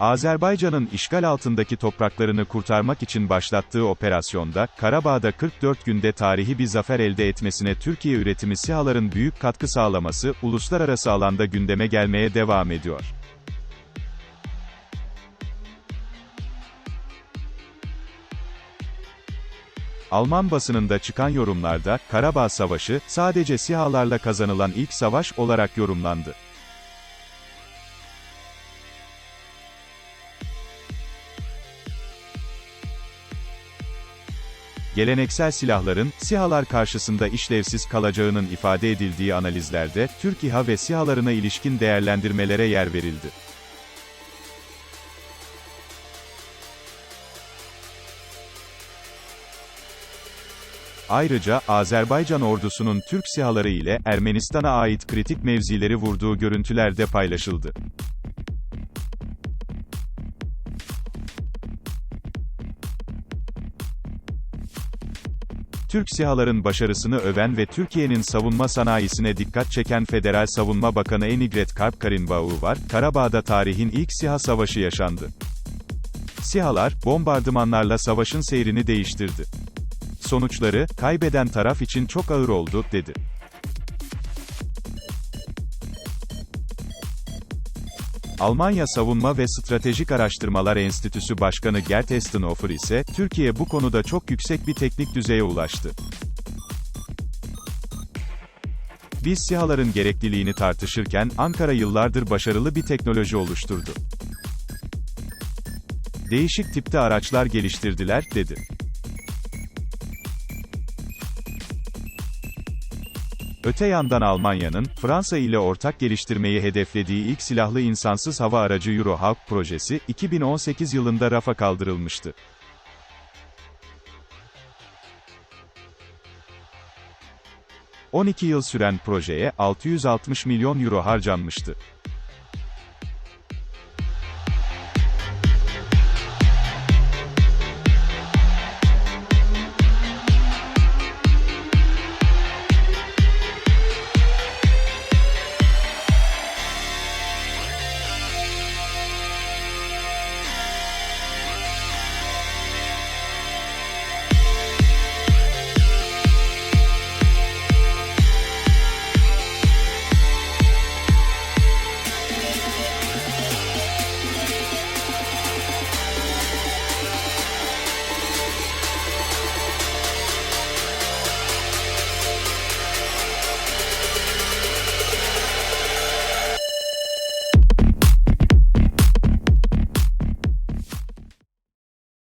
Azerbaycan'ın işgal altındaki topraklarını kurtarmak için başlattığı operasyonda, Karabağ'da 44 günde tarihi bir zafer elde etmesine Türkiye üretimi SİHA'ların büyük katkı sağlaması, uluslararası alanda gündeme gelmeye devam ediyor. Alman basınında çıkan yorumlarda, Karabağ Savaşı, sadece SİHA'larla kazanılan ilk savaş olarak yorumlandı. Geleneksel silahların, SİHA'lar karşısında işlevsiz kalacağının ifade edildiği analizlerde, Türk İHA ve SİHA'larına ilişkin değerlendirmelere yer verildi. Ayrıca, Azerbaycan ordusunun Türk SİHA'ları ile Ermenistan'a ait kritik mevzileri vurduğu görüntüler de paylaşıldı. Türk SİHA'ların başarısını öven ve Türkiye'nin savunma sanayisine dikkat çeken Federal Savunma Bakanı Enigret Karp-Karinbau var, Karabağ'da tarihin ilk SİHA savaşı yaşandı. SİHA'lar, bombardımanlarla savaşın seyrini değiştirdi. Sonuçları, kaybeden taraf için çok ağır oldu, dedi. Almanya Savunma ve Stratejik Araştırmalar Enstitüsü Başkanı Gert Estenhofer ise, Türkiye bu konuda çok yüksek bir teknik düzeye ulaştı. Biz SİHA'ların gerekliliğini tartışırken, Ankara yıllardır başarılı bir teknoloji oluşturdu. Değişik tipte araçlar geliştirdiler, dedi. Öte yandan Almanya'nın, Fransa ile ortak geliştirmeyi hedeflediği ilk silahlı insansız hava aracı Eurohawk projesi, 2018 yılında rafa kaldırılmıştı. ...12 yıl süren projeye, 660 milyon euro harcanmıştı.